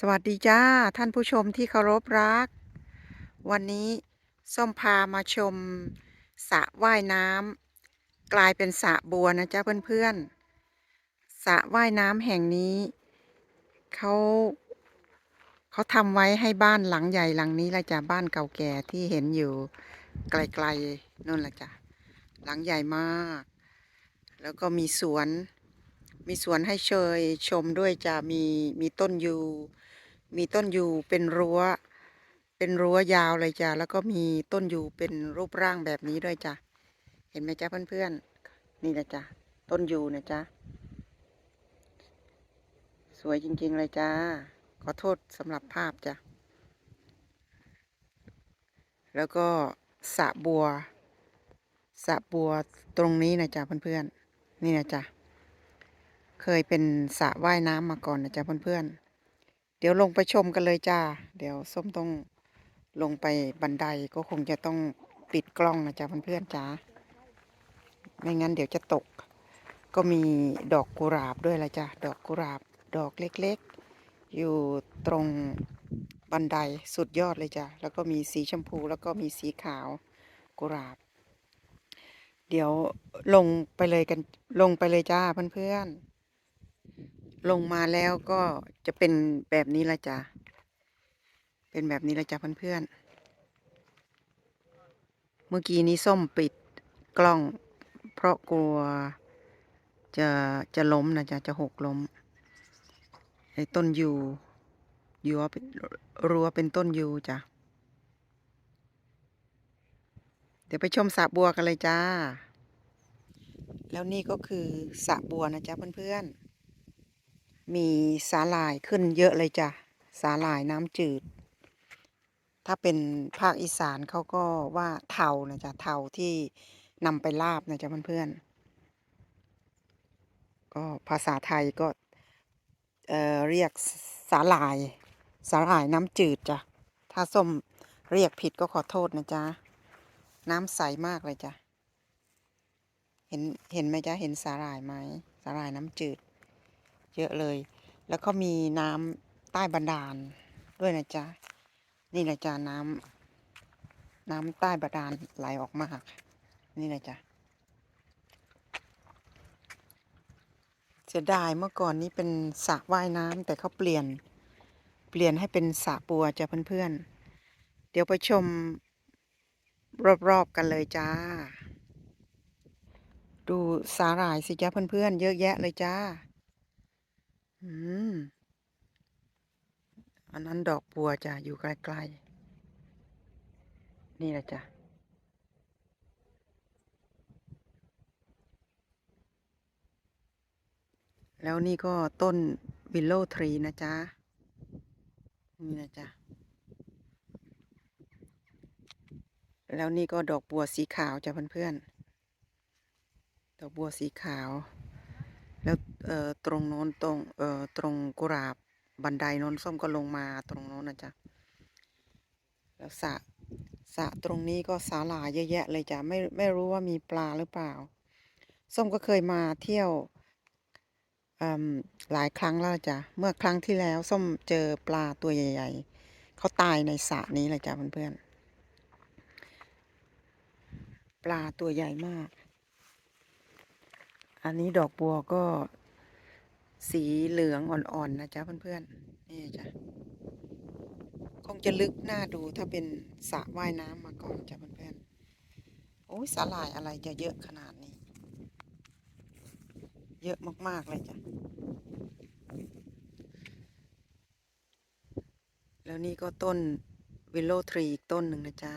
สวัสดีจ้า ท่านผู้ชมที่เคารพรัก วันนี้ส้มพามาชมสระว่ายน้ำกลายเป็นสระบัวนะจ๊ะเพื่อนๆสระว่ายน้ำแห่งนี้เขาเขาทำไว้ให้บ้านหลังใหญ่หลังนี้ละจ้ะบ้านเก่าแก่ที่เห็นอยู่ไกลๆนั่นละจ้ะหลังใหญ่มาก แล้วก็มีสวนมีสวนให้เชยชมด้วยจะมีมีต้นยู มีต้นยูเป็นรั้ว เป็นรั้วยาวเลยจ้ะแล้วก็มีต้นยูเป็นรูปร่างแบบนี้ด้วยจ้ะเห็นไหมจ๊ะเพื่อนๆนี่นะจ๊ะต้นยูนะจ๊ะสวยจริง ๆ เลยจ้าขอโทษสำหรับภาพจ้ะแล้วก็สะบัวสะบัวตรงนี้นะจ๊ะเพื่อนๆนี่นะจ๊ะเคยเป็นสระว่ายน้ำมาก่อนนะจ๊ะเพื่อนๆ ดี๋ยวลงไปชมกันเลยจ้า เดี๋ยวส้มต้องลงไปบันไดก็คงจะต้องปิดกล้องนะจ๊ะเพื่อนๆจ้าไม่งั้นเดี๋ยวจะตก ก็มีดอกกุหลาบด้วยละจ้ะ ดอกกุหลาบดอกเล็กๆ อยู่ตรงบันไดสุดยอดเลยจ้ะ แล้วก็มีสีชมพูแล้วก็มีสีขาวกุหลาบ เดี๋ยวลงไปเลยกันลงไปเลยจ้าเพื่อนๆ ลงมาแล้วก็จะเป็นแบบนี้ละจ้ะ เป็นแบบนี้ละจ้ะเพื่อนๆ เมื่อกี้นี้ส้มปิดกล้อง เพราะกลัวจะจะล้มนะจ๊ะ จะหกล้ม ไอ้ต้นยูยูเป็นรั้วเป็นต้นยูจ้ะ เดี๋ยวไปชมสระบัวกันเลยจ้า แล้วนี่ก็คือสระบัวนะจ๊ะเพื่อนๆ มีสาหร่ายขึ้นเยอะเลยจ้ะสาหร่ายน้ำจืด ถ้าเป็นภาคอีสานเขาก็ว่าเทานะจ๊ะเทาที่นำไปลาบนะจ๊ะเพื่อนๆก็ภาษาไทยก็เอ่อเรียกสาหร่ายสาหร่ายน้ำจืดจ้ะถ้าส้มเรียกผิดก็ขอโทษนะจ๊ะน้ำใสมากเลยจ้ะเห็นเห็นไหมจ๊ะเห็นสาหร่ายไหมสาหร่ายน้ำจืด เยอะเลย แล้วก็มีน้ำใต้บันดาลด้วยนะจ๊ะ นี่นะจ๊ะน้ำน้ำใต้บาดาลไหลออกมาค่ะนี่นะจ๊ะเสียดายเมื่อก่อนนี้เป็นสระว่ายน้ำแต่เขาเปลี่ยน เปลี่ยนให้เป็นสระบัวจ้ะเพื่อนๆ เดี๋ยวไปชมรอบๆกันเลยจ้า ดูสาหร่ายสิจ้าเพื่อนๆ เยอะแยะเลยจ้า อืม อันนั้นดอกบัวจ้ะ อยู่ไกลๆ นี่แหละจ้ะ แล้วนี่ก็ต้นวิลโลทรีนะจ๊ะ นี่นะจ๊ะ แล้วนี่ก็ดอกบัวสีขาวจ้ะเพื่อนๆ ดอกบัวสีขาว แล้วตรงโน้นตรงเอตรงกุหลาบบันไดโน้นส้มก็ลงมาตรงโน้นนะจ๊ะแล้วสระสระตรงนี้ก็สาหร่าเยอะแยะเลยจ้ะไม่ไม่รู้ว่ามีปลาหรือเปล่า ส้มก็เคยมาเที่ยวหลายครั้งแล้วจ้ะเมื่อครั้งที่แล้ว ส้มเจอปลาตัวใหญ่ ๆเขาตายในสระนี้เลยจ้ะเพื่อนๆปลาตัวใหญ่มาก อันนี้ดอกบัวก็สีเหลืองอ่อนๆนะจ๊ะเพื่อนๆนี่จ้ะคงจะลึกหน่าดูถ้าเป็นสระว่ายน้ำมาก่อนจ้ะเพื่อนๆโอ้ยสาหร่ายอะไรจะเยอะขนาดนี้ เยอะมากๆเลยจ้ะแล้วนี่ก็ต้นวิลโลทรีอีกต้นหนึ่งนะจ๊ะ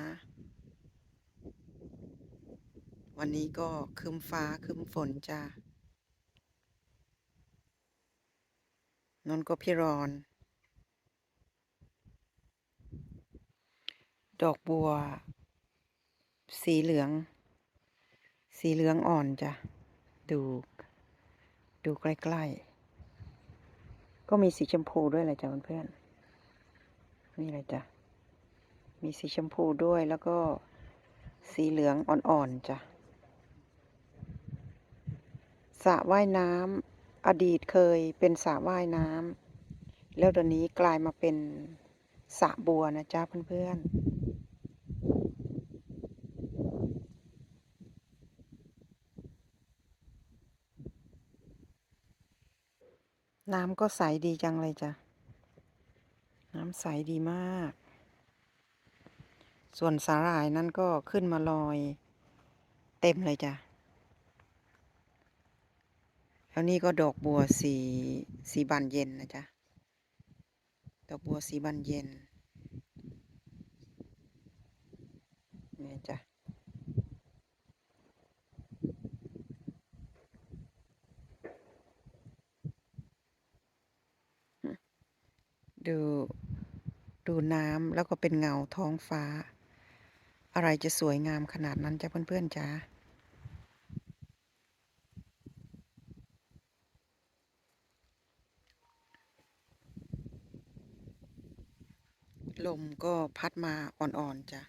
วันนี้ก็ครึ้มฟ้าครึ้มฝนจ้ะนนก็พี่รอน ดอกบัว สีเหลือง สีเหลืองอ่อนจ้ะ ดู ดูใกล้ๆ ก็มีสีชมพูด้วยแหละจ้ะเพื่อนๆนี่เลยจ้ะ มีสีชมพูด้วยแล้วก็สีเหลืองอ่อนๆจ้ะ ระว่ายน้ำอดีตเคยเป็นสระว่ายน้แล้วตอนนี้กลายมาเป็นสระบัวนะจ๊ะเพื่อนๆน้ำก็ใสดีจังเลยจ้ะ น้ำใสดีมาก ส่วนสาหร่ายนั่นก็ขึ้นมาลอย เต็มเลยจ้ะ แล้วนี่ก็ดอกบัวสีสีบานเย็นนะจ๊ะ ดอกบัวสีบานเย็นนี่จ้ะดูดูน้ำแล้วก็เป็นเงาท้องฟ้า อะไรจะสวยงามขนาดนั้นจ้ะเพื่อนๆจ้า ลมก็พัดมาอ่อนๆจ้ะ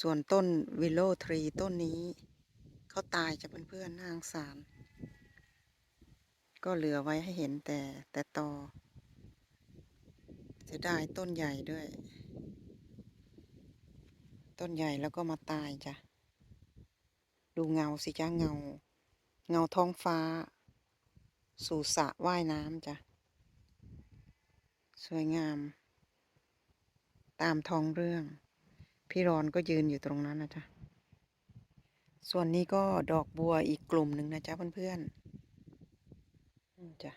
ส่วนต้นวิโลทรีต้นนี้ เขาตายจะเพื่อนๆนางสาร ก็เหลือไว้ให้เห็นแต่แต่ตอเสียดายต้นใหญ่ด้วย ต้นใหญ่แล้วก็มาตายจ้ะ ดูเงาสิจ้าเงา เงาท้องฟ้า สู่สระว่ายน้ำจ้ะ สวยงาม ตามท้องเรื่อง พี่รอนก็ยืนอยู่ตรงนั้นนะจ๊ะ ส่วนนี้ก็ดอกบัวอีกกลุ่มหนึ่งนะจ๊ะเพื่อนๆจ้ะ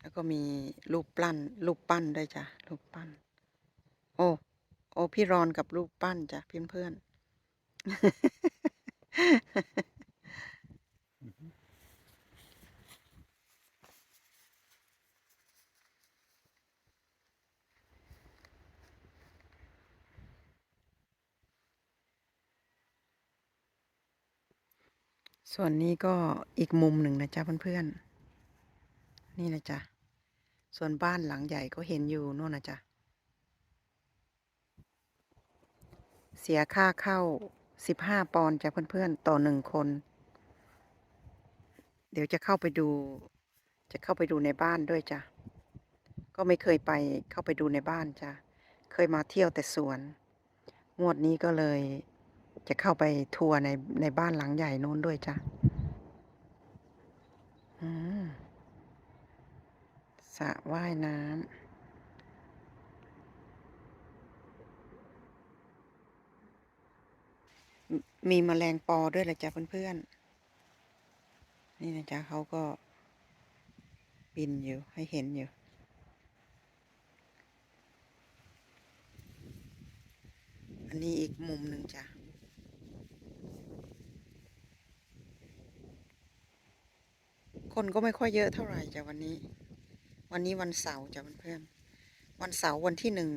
แล้วก็มีรูปปั้นรูปปั้นด้วยจ้ะรูปปั้น โอ้โอ้พี่รอนกับรูปปั้นจ้ะเพื่อนเพื่อน ส่วนนี้ก็อีกมุมหนึ่งนะจ๊ะเพื่อนๆ นี่นะจ๊ะ ส่วนบ้านหลังใหญ่ก็เห็นอยู่โน่นนะจ๊ะ เสียค่าเข้า สิบห้าปอนด์จ้ะเพื่อนๆ ต่อหนึ่งคน เดี๋ยวจะเข้าไปดู จะเข้าไปดูในบ้านด้วยจ้ะ ก็ไม่เคยไปเข้าไปดูในบ้านจ้ะ เคยมาเที่ยวแต่สวน งวดนี้ก็เลยจะเข้าไปทัวร์ในในบ้านหลังใหญ่โน้นด้วยจ้ะ อืมสระว่ายน้ำ มมีแมลงปอด้วยแหละจ้ะเพื่อนๆ นี่นะจ๊ะเขาก็บินอยู่ให้เห็นอยู่ อันนี้อีกมุมหนึ่งจ้ะคนก็ไม่ค่อยเยอะเท่าไหร่จ้ะวันนี้ วันนี้วันเสาร์จ้ะเพื่อนๆวันเสาร์วันที่หนึ่ง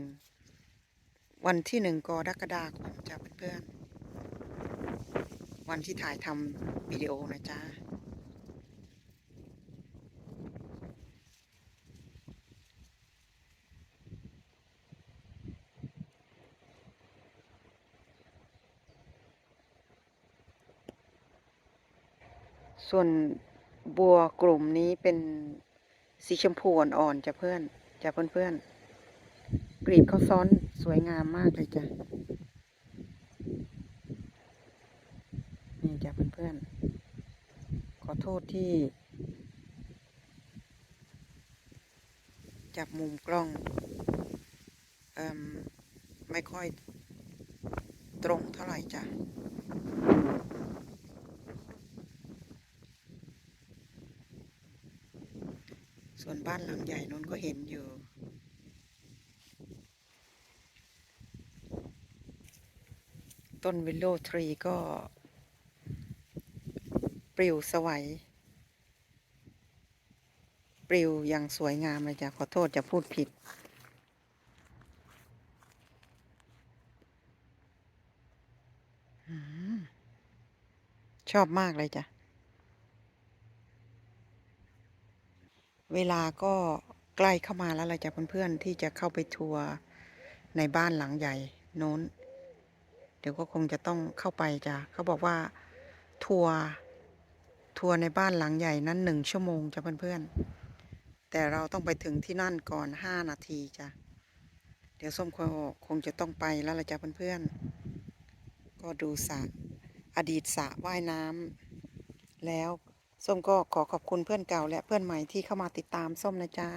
วันที่หนึ่งกรกฎาคมจ้ะเพื่อนๆ วันที่ถ่ายทำวิดีโอนะจ๊ะส่วนบัวกลุ่มนี้เป็นสีชมพูอ่อนๆจ้ะเพื่อนจ้ะเพื่อนๆกรีบเขาซ้อนสวยงามมากเลยจ้ะ นี่จ้ะเพื่อนๆ ขอโทษที่ จับมุมกล้องอมไม่ค่อยตรงเท่าไหร่จ้ะส่วนบ้านหลังใหญ่นนก็เห็นอยู่ ต้นวิลโลทรีก็ ปลิวสวัยปลิวอย่างสวยงามเลยจ้ะขอโทษจะพูดผิดอชอบมากเลยจ้ะ เวลาก็ใกล้เข้ามาแล้วล่ะจ้ะเพื่อนๆ ที่จะเข้าไปทัวร์ในบ้านหลังใหญ่โน้น เดี๋ยวก็คงจะต้องเข้าไปจ้ะเขาบอกว่าทัวร์ ทัวร์ในบ้านหลังใหญ่นั้นหนึ่งชั่วโมงจ้ะเพื่อนๆ แต่เราต้องไปถึงที่นั่นก่อนห้านาทีจ้ะ เดี๋ยวส้มก็คงจะต้องไปแล้วละจ้ะเพื่อนๆ ก็ดูสระอดีตสระว่ายน้ำแล้วส้มก็ขอขอบคุณเพื่อนเก่า และเพื่อนใหม่ที่เข้ามาติดตามส้มนะจ๊ะ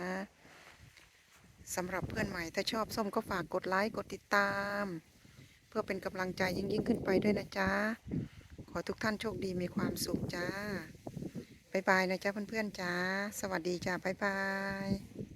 สำหรับเพื่อนใหม่ถ้าชอบส้มก็ฝากกดไลค์กดติดตาม เพื่อเป็นกำลังใจยิ่งยิ่งขึ้นไปด้วยนะจ๊ะ ขอทุกท่านโชคดีมีความสุขจ้าบายบายนะจ๊ะเพื่อนๆจ้า สวัสดีจ้าบายบาย